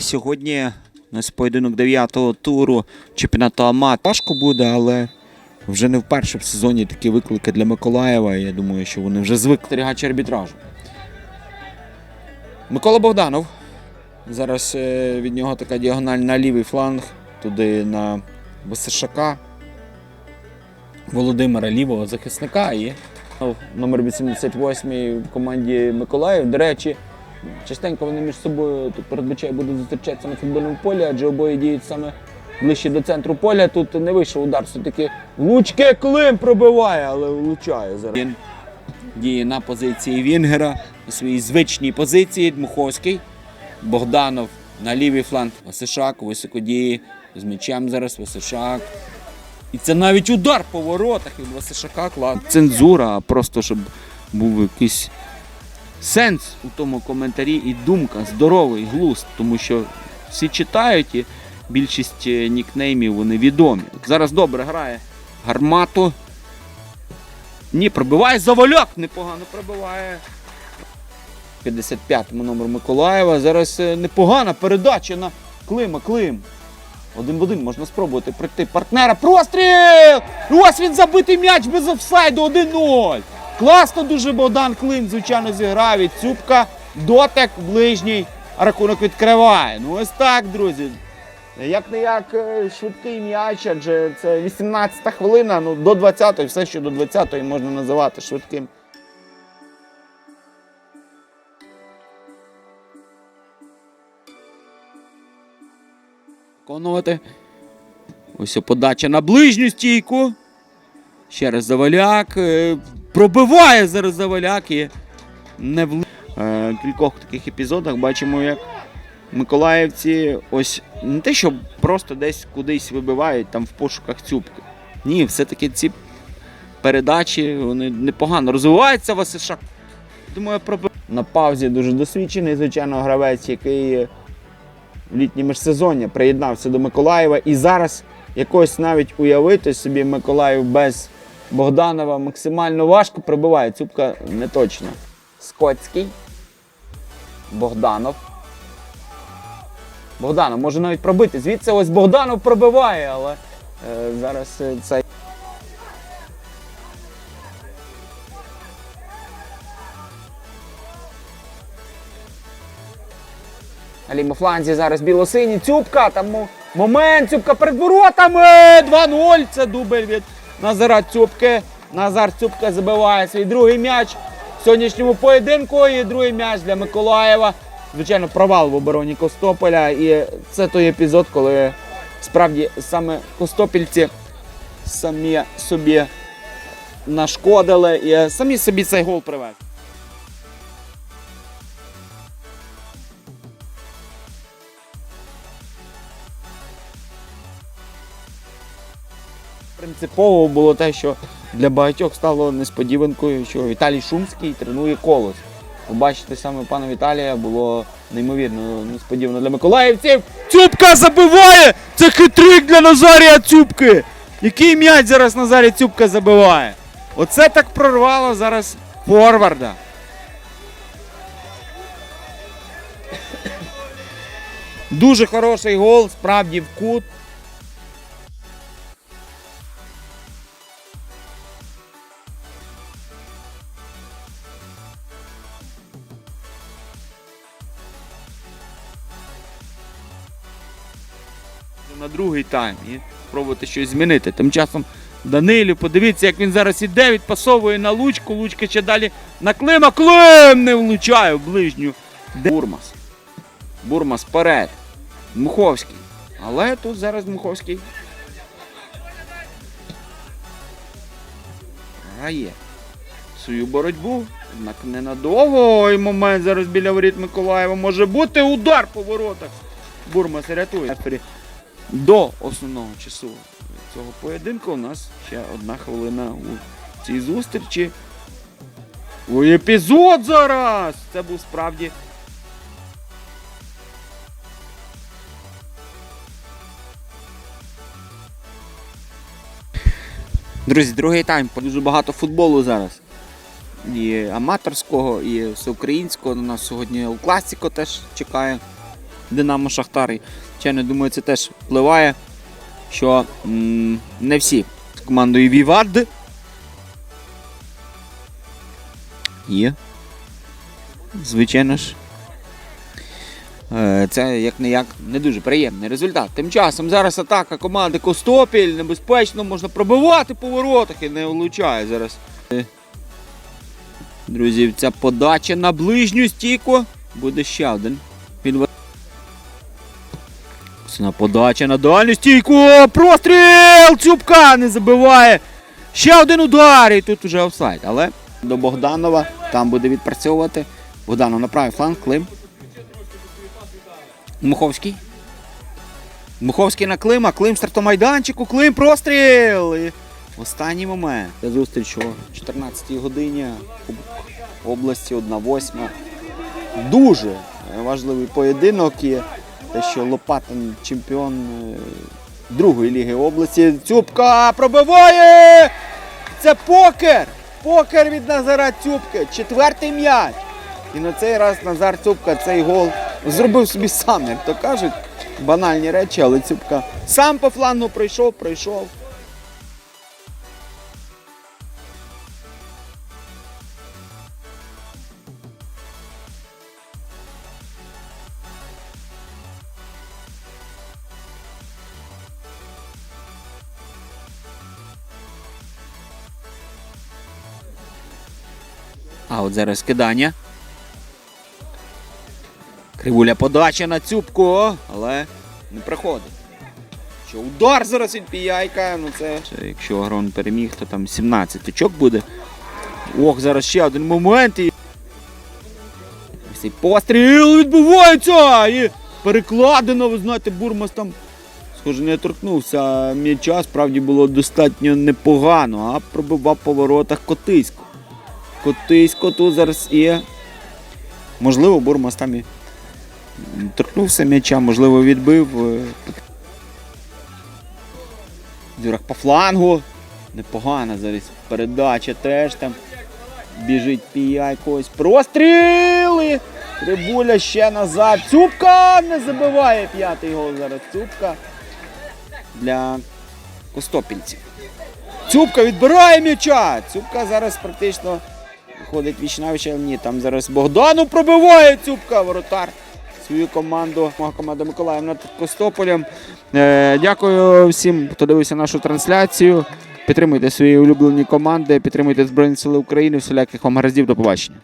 Сьогодні у нас поєдинок 9-го туру чемпіонату Амат. Важко буде, але вже не вперше в сезоні такі виклики для Миколаєва. Я думаю, що вони вже звикли Стерігач арбітражу. Микола Богданов. Зараз е, від нього така діагональ на лівий фланг, туди на Висишака. Володимира лівого захисника і номер 88 в команді Миколаїв. До речі, частенько вони між собою тут передбачає будуть зустрічатися на футбольному полі, адже обоє діють саме ближче до центру поля. Тут не вийшов удар, все-таки лучки Клим пробиває, але влучає зараз. Він діє на позиції Вінгера, у своїй звичній позиції Дмуховський. Богданов на лівий фланг, Васишак, високо діє з м'ячем зараз Васишак. І це навіть удар по воротах від Васишака клад. Цензура, а просто щоб був якийсь сенс у тому коментарі і думка, здоровий глузд, тому що всі читають і більшість е, нікнеймів вони відомі. Зараз добре грає гармату. Ні, пробиває Заваляк, непогано пробиває. 55-му номер Миколаєва. Зараз е, непогана передача на Клима. Клим. Один в один можна спробувати пройти партнера. Простріл! Ось він забитий м'яч без офсайду 1-0. Класно дуже Богдан Клим, звичайно, зіграв. І Цюбка, дотик, ближній рахунок відкриває. Ну ось так, друзі. Як не як е, швидкий м'яч, адже це 18-та хвилина, ну до 20-ї, все, що до 20-ї можна називати швидким. Виконувати. Ось подача на ближню стійку. Ще раз Заваляк. Пробиває зараз Заваляк і не в е, кількох таких епізодах бачимо, як Миколаївці ось не те, що просто десь кудись вибивають там в пошуках цюбки. Ні, все-таки ці передачі вони непогано розвиваються Васишак. Думаю, пробив. На паузі дуже досвідчений, звичайно, гравець, який в літнє міжсезоння приєднався до Миколаєва. І зараз якось навіть уявити собі Миколаїв без Богданова максимально важко пробиває. Цюбка не точно. Скотський. Богданов. Богданов може навіть пробити. Звідси ось Богданов пробиває, але е, зараз е, цей. На лівому фланзі зараз білосині. Цюбка, там момент, Цюбка перед воротами. 2-0. Це дубль від Назара Цюбки. Назар Цюбка забиває свій другий м'яч в сьогоднішньому поєдинку. І другий м'яч для Миколаєва. Звичайно, провал в обороні Костополя. І це той епізод, коли справді саме Костопільці самі собі нашкодили і самі собі цей гол привезли. Принципово було те, що для багатьох стало несподіванкою, що Віталій Шумський тренує колос. Ви бачите, саме пана Віталія було неймовірно несподівано для миколаївців. Цюбка забиває! Це хитрик для Назарія Цюбки! Який м'яч зараз Назарій Цюбка забиває? Оце так прорвало зараз форварда. Дуже хороший гол, справді в кут. На другий тайм і спробувати щось змінити. Тим часом Данилів, подивіться, як він зараз іде, відпасовує на лучку, лучка ще далі на Клима. Клим не влучає в ближню. Бурмас. Бурмас вперед. Муховський. Але тут зараз Муховський. Грає свою боротьбу. Однак ненадовго. Ой, момент зараз біля воріт Миколаєва може бути удар по воротах. Бурмас рятує. До основного часу цього поєдинку у нас ще одна хвилина у цій зустрічі. Ой, епізод зараз! Це був справді. Друзі, другий тайм. Дуже багато футболу зараз. І аматорського, і всеукраїнського. На нас сьогодні у класіко теж чекає. Динамо Шахтар. І, Звичайно, думаю, це теж впливає, що м, не всі з командою Вівард. Є. Звичайно ж. Е, Це як не як не дуже приємний результат. Тим часом зараз атака команди Костопіль. Небезпечно можна пробивати по воротах і не влучає зараз. Друзі, ця подача на ближню стійку. Буде ще один. Це подача на дальню стійку. Простріл! Цюбка не забиває. Ще один удар. І тут уже офсайд. Але до Богданова там буде відпрацьовувати. Богданов на правий фланг, Клим. Муховський. Муховський на Клима. Клим стартомайданчику. Клим простріл. І останній момент. Це зустріч о 14-й годині. Області 1-8. Дуже важливий поєдинок. І те, що Лопатин чемпіон е, другої ліги області. Цюбка пробиває! Це покер! Покер від Назара Цюбки. Четвертий м'яч. І на цей раз Назар Цюбка цей гол зробив собі сам, як то кажуть. Банальні речі, але Цюбка сам по флангу прийшов, прийшов. А от зараз кидання. Кривуля подача на цюбку, але не приходить. Що удар зараз від Піяйка. Ну це, якщо Агрон переміг, то там 17 очок буде. Ох, зараз ще один момент. І... Цей постріл відбувається! І перекладено, ви знаєте, Бурмас там, схоже, не торкнувся м'яча. Справді було достатньо непогано, а пробивав по воротах Котисько. Котисько тут зараз є. Можливо, Бурмас там і торкнувся м'яча, можливо, відбив. Е, Дюрак по флангу. Непогана зараз передача теж там. Біжить піяй когось. Простріли! Трибуля ще назад. Цюбка не забиває п'ятий гол зараз. Цюбка для костопільців. Цюбка відбирає м'яча. Цюбка зараз практично виходить віч навіч, але ні. Там зараз Богдану пробиває Цюбка, воротар. Свою команду, мого команда Миколаївна над Костополем. Е, дякую всім, хто дивився нашу трансляцію. Підтримуйте свої улюблені команди, підтримуйте Збройні Сили України. Всіляких вам гараздів. До побачення.